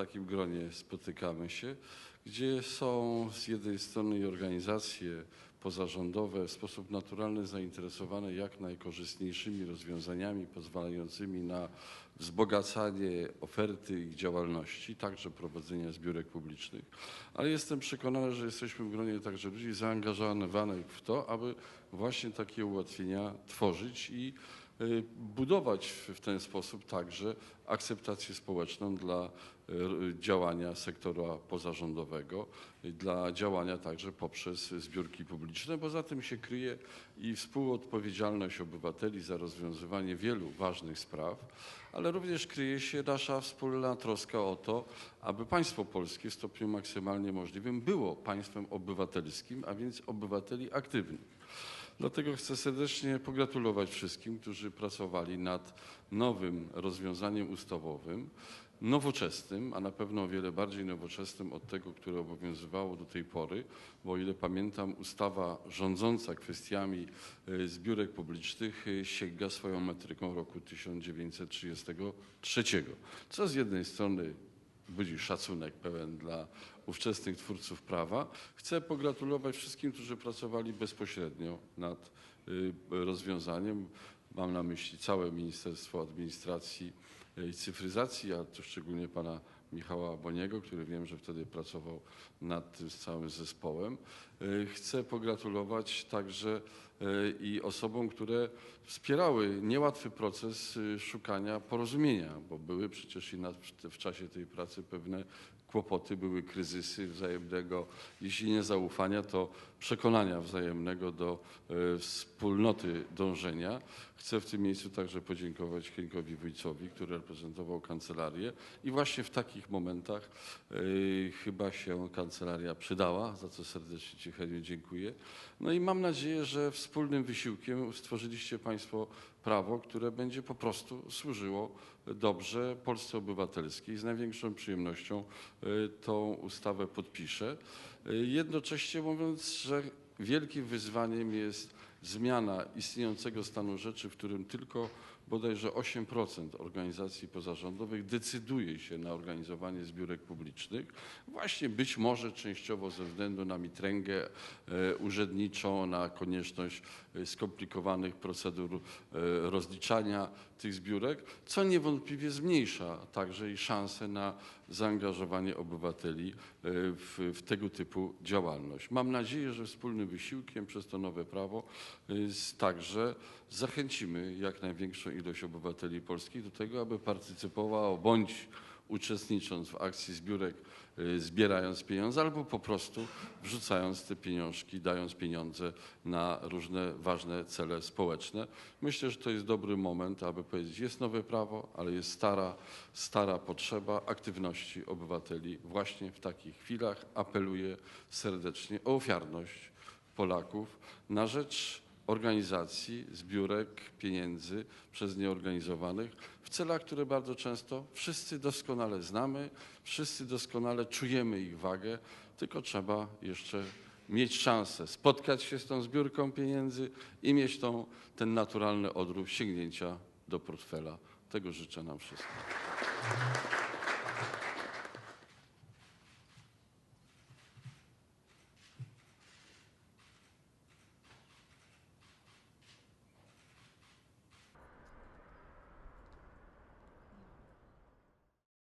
takim gronie spotykamy się, gdzie są z jednej strony organizacje pozarządowe w sposób naturalny zainteresowane jak najkorzystniejszymi rozwiązaniami pozwalającymi na wzbogacanie oferty ich działalności, także prowadzenia zbiórek publicznych, ale jestem przekonany, że jesteśmy w gronie także ludzi zaangażowanych w to, aby właśnie takie ułatwienia tworzyć i budować w ten sposób także akceptację społeczną dla y, działania sektora pozarządowego, y, dla działania także poprzez zbiórki publiczne, bo za tym się kryje i współodpowiedzialność obywateli za rozwiązywanie wielu ważnych spraw, ale również kryje się nasza wspólna troska o to, aby państwo polskie w stopniu maksymalnie możliwym było państwem obywatelskim, a więc obywateli aktywnych. Dlatego chcę serdecznie pogratulować wszystkim, którzy pracowali nad nowym rozwiązaniem ustawowym, nowoczesnym, a na pewno o wiele bardziej nowoczesnym od tego, które obowiązywało do tej pory, bo o ile pamiętam, ustawa rządząca kwestiami y, zbiórek publicznych y, sięga swoją metryką roku 1933, co z jednej strony budzi szacunek pełen dla ówczesnych twórców prawa. Chcę pogratulować wszystkim, którzy pracowali bezpośrednio nad y, rozwiązaniem. Mam na myśli całe Ministerstwo Administracji i Cyfryzacji, a tu szczególnie pana Michała Boniego, który wiem, że wtedy pracował nad tym z całym zespołem. Y, Chcę pogratulować także y, i osobom, które wspierały niełatwy proces y, szukania porozumienia, bo były przecież i w czasie tej pracy pewne kłopoty, były kryzysy wzajemnego, jeśli nie zaufania, to przekonania wzajemnego do e, wspólnoty dążenia. Chcę w tym miejscu także podziękować Henkowi Wójcowi, który reprezentował kancelarię i właśnie w takich momentach e, chyba się kancelaria przydała, za co serdecznie Ci dziękuję. No i mam nadzieję, że wspólnym wysiłkiem stworzyliście Państwo prawo, które będzie po prostu służyło dobrze Polsce Obywatelskiej. Z największą przyjemnością y, tą ustawę podpiszę. Y, Jednocześnie mówiąc, że wielkim wyzwaniem jest zmiana istniejącego stanu rzeczy, w którym tylko bodajże 8% organizacji pozarządowych decyduje się na organizowanie zbiórek publicznych. Właśnie być może częściowo ze względu na mitręgę e, urzędniczą, na konieczność e, skomplikowanych procedur e, rozliczania tych zbiórek, co niewątpliwie zmniejsza także i szanse na zaangażowanie obywateli w, w tego typu działalność. Mam nadzieję, że wspólnym wysiłkiem przez to nowe prawo także zachęcimy jak największą ilość obywateli polskich do tego, aby partycypowała bądź uczestnicząc w akcji zbiórek, y, zbierając pieniądze, albo po prostu wrzucając te pieniążki, dając pieniądze na różne ważne cele społeczne. Myślę, że to jest dobry moment, aby powiedzieć, jest nowe prawo, ale jest stara, stara potrzeba aktywności obywateli właśnie w takich chwilach. Apeluję serdecznie o ofiarność Polaków na rzecz organizacji zbiórek pieniędzy przez nieorganizowanych w celach, które bardzo często wszyscy doskonale znamy, wszyscy doskonale czujemy ich wagę, tylko trzeba jeszcze mieć szansę spotkać się z tą zbiórką pieniędzy i mieć tą, ten naturalny odruch sięgnięcia do portfela. Tego życzę nam wszystkim.